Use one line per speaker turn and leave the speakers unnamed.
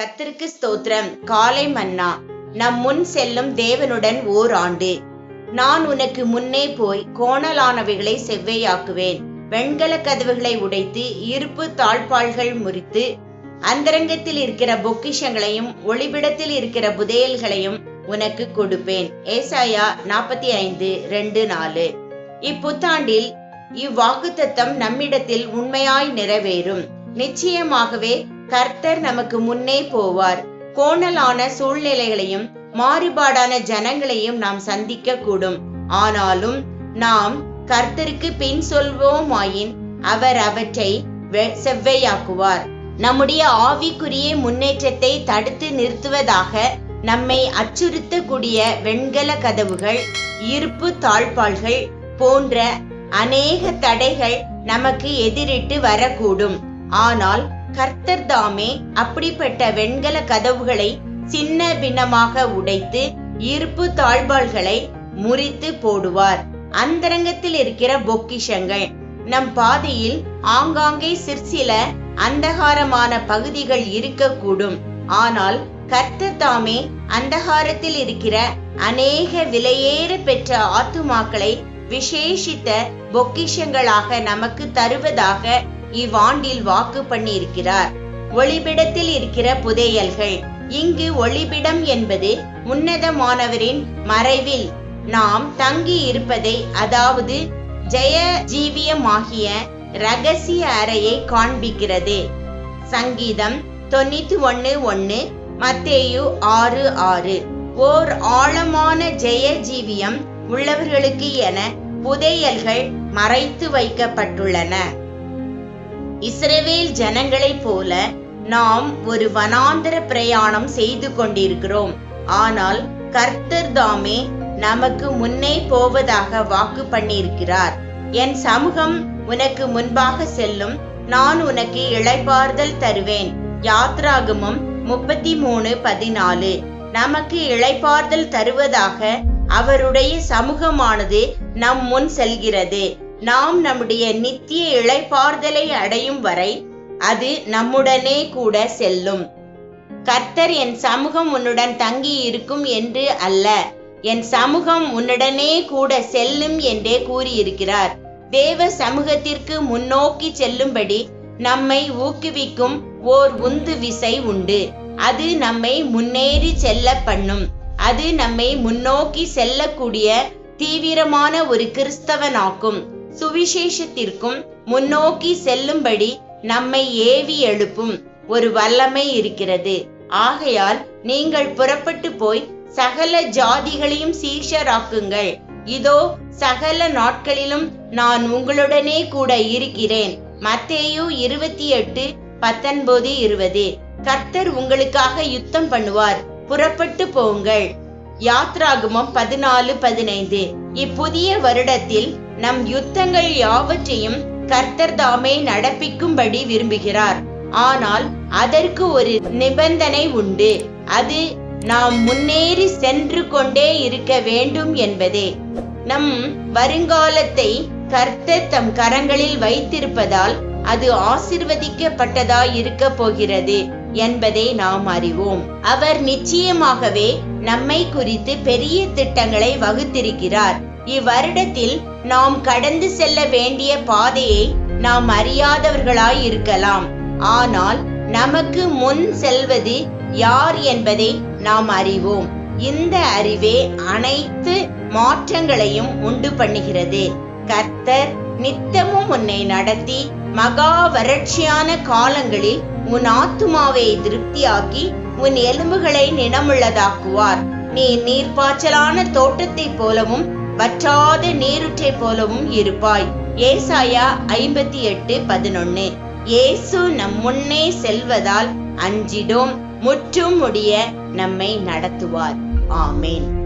கத்திற்கு ஸ்தோத்திரம். காலை மன்னா நம் முன் செல்லும் தேவனுடன் ஓர் ஆண்டு. நான் உனக்கு முன்னே போய் கோணலானவைகளை செவ்வையாக்குவேன். வெண்கல கதவுகளை உடைத்து இருப்பு தாழ்பாள்கள் முறித்து அந்தரங்கத்தில் இருக்கிற பொக்கிஷங்களையும் ஒளிபிடத்தில் இருக்கிற புதையல்களையும் உனக்கு கொடுப்பேன். ஏசாயா நாற்பத்தி ஐந்து ரெண்டு நாலு. இப்புத்தாண்டில் இவ்வாக்குத்தத்தம் நம்மிடத்தில் உண்மையாய் நிறைவேறும். நிச்சயமாகவே கர்த்தர் நமக்கு முன்னே போவார். கோணலான சூழ்நிலைகளையும் மாறுபாடான ஜனங்களையும் நாம் சந்திக்க கூடும் ஆனாலும் நாம் கர்த்தருக்கு பின் சொல்வோமாயின் அவர் அவற்றை செவ்வையாக்குவார். நம்முடைய ஆவிக்குரிய முன்னேற்றத்தை தடுத்து நிறுத்துவதாக நம்மை அச்சுறுத்தக்கூடிய வெண்கல கதவுகள் இருப்பு தாழ்பாள்கள் போன்ற அநேக தடைகள் நமக்கு எதிரிட்டு வரக்கூடும். ஆனால் கர்த்தர் தாமே அப்படிப்பட்ட வெண்கல கதவுகளை சின்ன பின்னமாக உடைத்து இருப்பு தாழ்பாள்களை முறித்து போடுவார். அந்தரங்கத்தில் இருக்கிற பொக்கிஷங்கள். நம் பாதையில் ஆங்காங்கே சிற்சில அந்தகாரமான பகுதிகள் இருக்கக்கூடும். ஆனால் கர்த்தர் தாமே அந்தகாரத்தில் இருக்கிற அநேக விலையேற பெற்ற ஆத்துமாக்களை விசேஷித்த பொக்கிஷங்களாக நமக்கு தருவதாக இவ்வாண்டில் வாக்கு பண்ணியிருக்கிறார். ஒளிபிடத்தில் இருக்கிற புதையல்கள். இங்கு ஒளிபிடம் என்பது உன்னதமானவரின் மறைவில். நாம் தங்கி இருப்பதை அதாவது ஜெய ஜீவியமாகிய ரகசிய அறையை காண்பிக்கிறது. சங்கீதம் தொண்ணூத்தி ஒன்னு ஒன்னு மத்தேயு ஆறு ஆறு. ஓர் ஆழமான ஜெய ஜீவியம் உள்ளவர்களுக்கு என புதையல்கள் மறைத்து வைக்கப்பட்டுள்ளன. இஸ்ரவேல் ஜனங்களைப் போல நாம் ஒரு வனாந்தர பிரயாணம் செய்து கொண்டிருக்கிறோம். ஆனால் கர்த்தர் தாமே நமக்கு முன்னே போவதாக வாக்கு பண்ணியிருக்கிறார். என் சமூகம் உனக்கு முன்பாக செல்லும் நான் உனக்கு இளைப்பாறுதல் தருவேன். யாத்ராகமம் முப்பத்தி மூணு பதினாலு. நமக்கு இழைப்பார்தல் தருவதாக அவருடைய சமூகமானது நம் முன் செல்கிறது. நாம் நம்முடைய நித்திய இளைப்பார்தலை அடையும் வரை அது நம்முடனே கூட செல்லும். கர்த்தர் என் சமூகம் உன்னுடன் தங்கி இருக்கும் என்று அல்ல என் சமூகம் உன்னுடனே கூட செல்லும் என்றே கூறியிருக்கிறார். தேவ சமூகத்திற்கு முன்னோக்கி செல்லும்படி நம்மை ஊக்குவிக்கும் ஓர் உந்து விசை உண்டு. அது நம்மை முன்னேறி செல்ல பண்ணும். அது நம்மை முன்னோக்கி செல்லக்கூடிய தீவிரமான ஒரு கிறிஸ்தவனாக்கும். சுவிசேஷத்திற்கும் முன்னோக்கி செல்லும்படி நம்மை ஏவி எழுப்பும் ஒரு வல்லமை இருக்கிறது. ஆகையால் நீங்கள் புறப்பட்டு போய் சகல ஜாதிகளையும் சீஷராக்குங்கள் இதோ சகல நாட்களிலும் நான் உங்களுடனே கூட இருக்கிறேன். மத்தேயு இருபத்தி எட்டு பத்தொன்பது இருபது. கர்த்தர் உங்களுக்காக யுத்தம் பண்ணுவார். புறப்பட்டு போங்கள். யாத்ராகமம் பதினாலு பதினைந்து. இப்புதிய வருடத்தில் நம் யுத்தங்கள் யாவற்றையும் கர்த்தர் தாமே நடப்பிக்கும்படி விரும்புகிறார். ஆனால் அதற்கு ஒரு நிபந்தனை உண்டு. அது நாம் முன்னேறி சென்று கொண்டே இருக்க வேண்டும் என்பதே. நம் வருங்காலத்தை கர்த்தர் தம் கரங்களில் வைத்திருப்பதால் அது ஆசிர்வதிக்கப்பட்டதாய் இருக்க போகிறது. என்பதை நாம் அறிவோம். அவர் நிச்சயமாகவே நம்மை குறித்து பெரிய திட்டங்களை வகுத்திருக்கிறார். இவ்வருடத்தில் நாம் கடந்து செல்ல வேண்டிய பாதையை நாம் அறியாதவர்களாய் இருக்கலாம். ஆனால் நமக்கு முன் செல்வது யார் என்பதை நாம் அறிவோம். இந்த அறிவே அனைத்து மாற்றங்களையும் உண்டு பண்ணுகிறது. கர்த்தர் நித்தமும் உன்னை நடத்தி மகா வறட்சியான காலங்களில் உன் ஆத்துமாவை திருப்தியாக்கி உன் எலும்புகளை நினமுள்ளதாக்குவார் நீ நீர்ப்பாய்ச்சலான தோட்டத்தைப் போலவும் வற்றாத நீருற்றை போலவும் இருப்பாய். ஏசாயா ஐம்பத்தி எட்டு பதினொன்னு. இயேசு நம் முன்னே செல்வதால் அஞ்சிடோம் முற்றும் முடிய நம்மை நடத்துவார். ஆமேன்.